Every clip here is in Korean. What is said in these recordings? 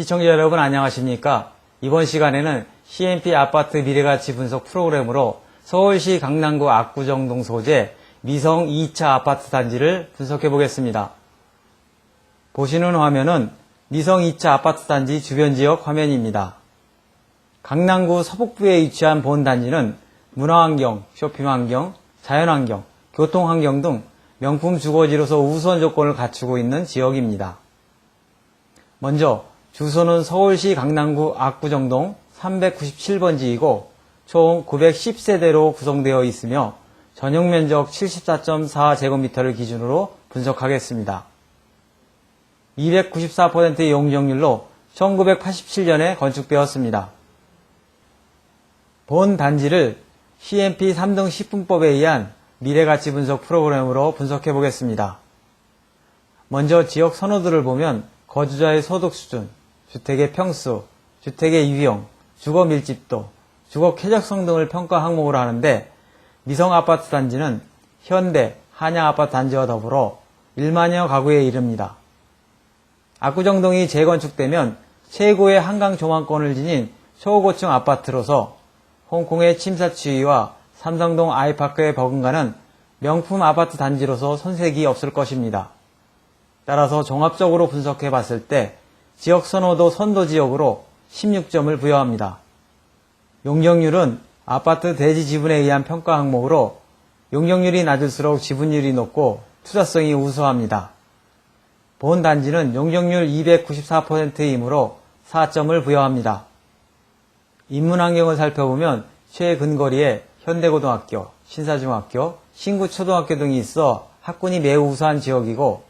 시청자 여러분 안녕하십니까? 이번 시간에는 CMP 아파트 미래가치 분석 프로그램으로 서울시 강남구 압구정동 소재 미성 2차 아파트 단지를 분석해 보겠습니다. 보시는 화면은 미성 2차 아파트 단지 주변 지역 화면입니다. 강남구 서북부에 위치한 본 단지는 문화환경, 쇼핑환경, 자연환경, 교통환경 등 명품 주거지로서 우수한 조건을 갖추고 있는 지역입니다. 먼저 주소는 서울시 강남구 압구정동 397번지이고 총 910세대로 구성되어 있으며 전용 면적 74.4제곱미터를 기준으로 분석하겠습니다. 294%의 용적률로 1987년에 건축되었습니다. 본 단지를 CMP 3등 10분법에 의한 미래가치 분석 프로그램으로 분석해 보겠습니다. 먼저 지역 선호도를 보면 거주자의 소득 수준, 주택의 평수, 주택의 유형, 주거 밀집도, 주거 쾌적성 등을 평가 항목으로 하는데 미성 아파트 단지는 현대, 한양 아파트 단지와 더불어 1만여 가구에 이릅니다. 압구정동이 재건축되면 최고의 한강 조망권을 지닌 초고층 아파트로서 홍콩의 침사추이와 삼성동 아이파크에 버금가는 명품 아파트 단지로서 손색이 없을 것입니다. 따라서 종합적으로 분석해 봤을 때 지역 선호도 선도 지역으로 16점을 부여합니다. 용적률은 아파트 대지 지분에 의한 평가 항목으로 용적률이 낮을수록 지분율이 높고 투자성이 우수합니다. 본 단지는 용적률 294%이므로 4점을 부여합니다. 인문 환경을 살펴보면 최근거리에 현대고등학교, 신사중학교, 신구초등학교 등이 있어 학군이 매우 우수한 지역이고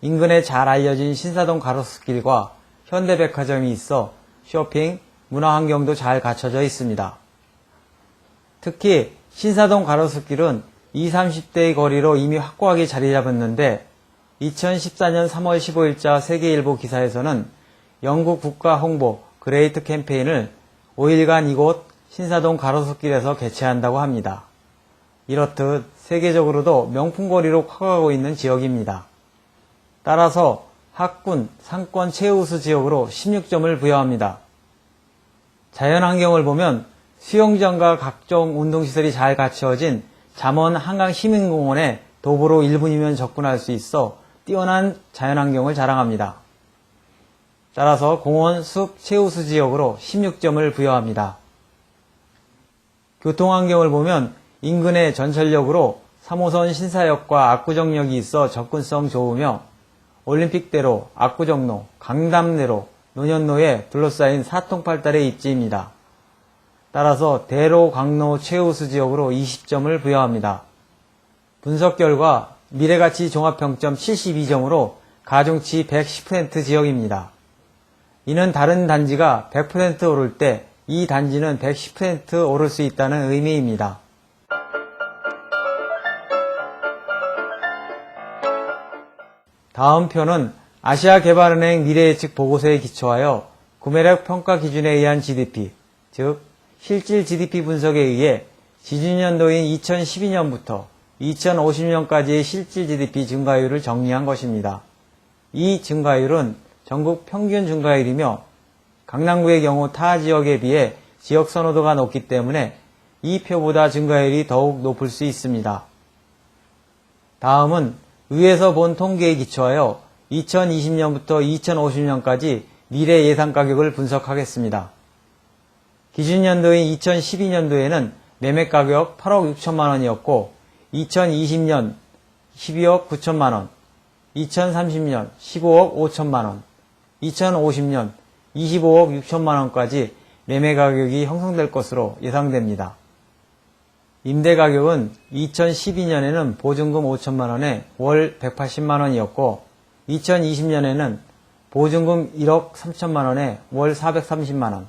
인근에 잘 알려진 신사동 가로수길과 현대백화점이 있어 쇼핑, 문화 환경도 잘 갖춰져 있습니다. 특히 신사동 가로수길은 20, 30대의 거리로 이미 확고하게 자리 잡았는데 2014년 3월 15일자 세계일보 기사에서는 영국 국가 홍보 그레이트 캠페인을 5일간 이곳 신사동 가로수길에서 개최한다고 합니다. 이렇듯 세계적으로도 명품거리로 커가고 있는 지역입니다. 따라서 학군, 상권 최우수 지역으로 16점을 부여합니다. 자연환경을 보면 수영장과 각종 운동시설이 잘 갖추어진 잠원 한강 시민공원에 도보로 1분이면 접근할 수 있어 뛰어난 자연환경을 자랑합니다. 따라서 공원 숲 최우수 지역으로 16점을 부여합니다. 교통환경을 보면 인근의 전철역으로 3호선 신사역과 압구정역이 있어 접근성 좋으며 올림픽대로, 압구정로, 강담내로, 노년로에 둘러싸인 사통팔달의 입지입니다. 따라서 대로, 강로 최우수 지역으로 20점을 부여합니다. 분석 결과 미래가치 종합평점 72점으로 가중치 110% 지역입니다. 이는 다른 단지가 100% 오를 때 이 단지는 110% 오를 수 있다는 의미입니다. 다음 표는 아시아개발은행 미래예측 보고서에 기초하여 구매력 평가 기준에 의한 GDP, 즉 실질 GDP 분석에 의해 지준년도인 2012년부터 2050년까지의 실질 GDP 증가율을 정리한 것입니다. 이 증가율은 전국 평균 증가율이며 강남구의 경우 타 지역에 비해 지역 선호도가 높기 때문에 이 표보다 증가율이 더욱 높을 수 있습니다. 다음은 의에서 본 통계에 기초하여 2020년부터 2050년까지 미래 예상 가격을 분석하겠습니다. 기준년도인 2012년도에는 매매 가격 8억 6천만 원이었고 2020년 12억 9천만 원, 2030년 15억 5천만 원, 2050년 25억 6천만 원까지 매매 가격이 형성될 것으로 예상됩니다. 임대 가격은 2012년에는 보증금 5천만 원에 월 180만 원이었고 2020년에는 보증금 1억 3천만 원에 월 430만 원,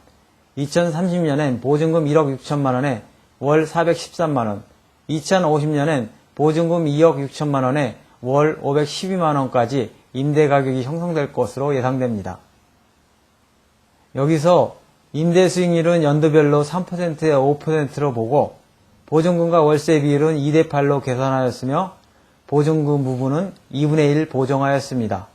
2030년엔 보증금 1억 6천만 원에 월 413만 원, 2050년엔 보증금 2억 6천만 원에 월 512만 원까지 임대 가격이 형성될 것으로 예상됩니다. 여기서 임대 수익률은 연도별로 3%에 5%로 보고 보증금과 월세 비율은 2대 8로 계산하였으며 보증금 부분은 2분의 1 보정하였습니다.